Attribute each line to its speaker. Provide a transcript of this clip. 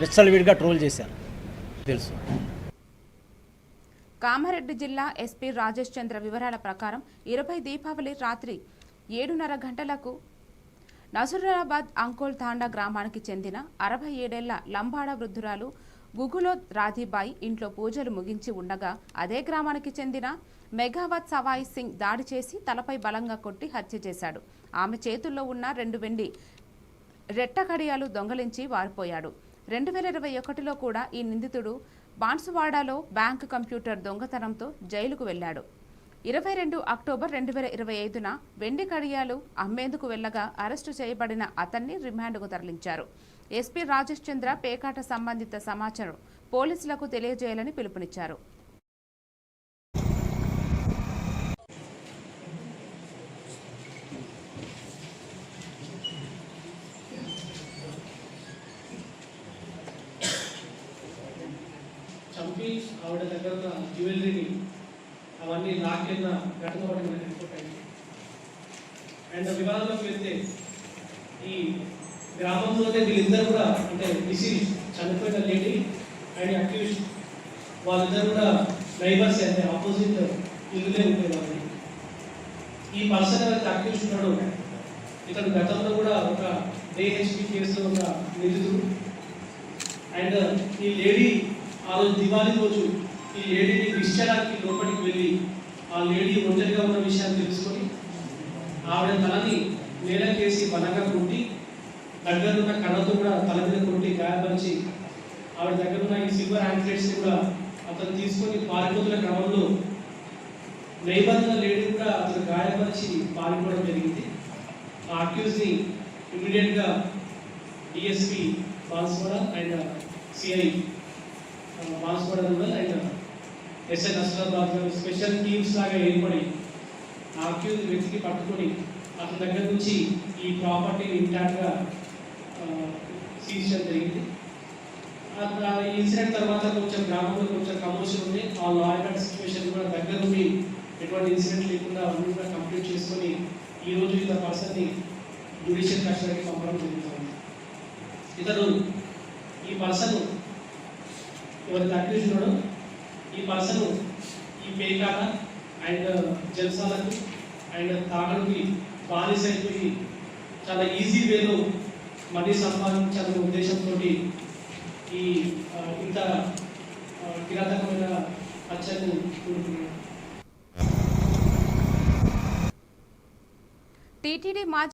Speaker 1: విచ్చలవిడిగా ట్రోల్ చేశారు. తెలుసు.
Speaker 2: కామారెడ్డి జిల్లా ఎస్పీ రాజేష్ చంద్ర వివరాల ప్రకారం ఇరవై దీపావళి రాత్రి ఏడున్నర గంటలకు నసరురాబాద్ అంకోల్ తాండా గ్రామానికి చెందిన అరవై ఏడేళ్ళ లంబాడ వృద్ధురాలు గుగులో రాధీబాయి ఇంట్లో పూజలు ముగించి ఉండగా అదే గ్రామానికి చెందిన మెగావత్ సవాయి సింగ్ దాడి చేసి తలపై బలంగా కొట్టి హత్య చేశాడు. ఆమె చేతుల్లో ఉన్న రెండు వెండి రెట్ట కడియాలు దొంగలించి వారిపోయాడు. రెండు వేల ఇరవై ఒకటిలో కూడా ఈ నిందితుడు బాన్సువాడాలో బ్యాంకు కంప్యూటర్ దొంగతనంతో జైలుకు వెళ్ళాడు. ఇరవై రెండు అక్టోబర్ రెండు వేల ఇరవై ఐదున వెండి కడియాలు అమ్మేందుకు వెళ్ళగా అరెస్టు చేయబడిన అతన్ని రిమాండ్కు తరలించారు. ఎస్పీ రాజేష్ చంద్ర పేకాట సంబంధిత సమాచారం పోలీసులకు తెలియజేయాలని పిలుపునిచ్చారు.
Speaker 3: పంపి ఆవిడ దగ్గర ఉన్న జ్యువెలరీని అవన్నీ లాక్కెళ్ళిన ఘటన ఒకటి అయింది అండ్ వివాదంలోకి వెళ్తే ఈ గ్రామంలోనే వీళ్ళిద్దరు కూడా అంటే డిసీజ్ చనిపోయిన లేడీ అండ్ అక్యూజ్ వాళ్ళిద్దరు కూడా నైబర్స్ అంటే ఆపోజిట్ ఇల్లులే ఉండేవాళ్ళు. ఈ పర్సన్ ఎవరైతే అక్యూజ్ ఉన్నాడు ఇతను గతంలో కూడా ఒక డిహెచ్పి కేసులో ఉన్న నిధులు అండ్ ఈ లేడీ ఆ రోజు దివాళీ రోజు ఈ లేడీని విష్ చేయడానికి లోపలికి వెళ్ళి ఆ లేడీ ఒంటరిగా ఉన్న విషయాన్ని తెలుసుకొని ఆవిడ తలని నేలకేసి బలంగా కొట్టి దగ్గర ఉన్న కళ్ళతో కూడా తల మీద కొట్టి గాయపరిచి ఆవిడ దగ్గర ఉన్న ఈ సిల్వర్ హ్యాండ్లెట్స్ కూడా అతను తీసుకొని పారిపోతున్న క్రమంలో నైబంధన లేడీ కూడా అతను గాయపరిచి పారిపోవడం జరిగింది. ఆ అక్యూజ్ని ఇమీడియట్గా DSP Banswada and CI Banswada వల్ల అవుతారు ఎస్ఎన్ అస్లాబాద్ స్పెషల్ టీమ్స్ లాగా ఏర్పడి ఆ అక్యూజ్ వ్యక్తికి పట్టుకొని అతని దగ్గర నుంచి ఈ ప్రాపర్టీని ఇంటాక్ట్గా సీజ్ చేయడం జరిగింది. ఆ- ఇన్సిడెంట్ తర్వాత కొంచెం గ్రామంలో కొంచెం కమోషన్ ఉంది. ఆ లాయర్ సిచ్యువేషన్ కూడా దగ్గర ఉండి ఎటువంటి ఇన్సిడెంట్ లేకుండా అన్ని కూడా కంప్లీట్ చేసుకొని ఈరోజు ఇతర పర్సన్ని జ్యుడిషియల్ కస్టడీకి పంపడం జరుగుతుంది ఇతను ఈ పర్సన్ ఎవరైతే అక్యూజ్ ఈ పర్సన్ ఈ పేకాట అండ్ జల్సాలకు అండ్ తాగడానికి బానిస అయిపోయి చాలా ఈజీ వేలో మనీ సంపాదించాలనే ఉద్దేశంతో ఈ ఇంత కిరాతకమైన హత్యను కూడుకున్నాడు
Speaker 2: టీటీడీ మాజీ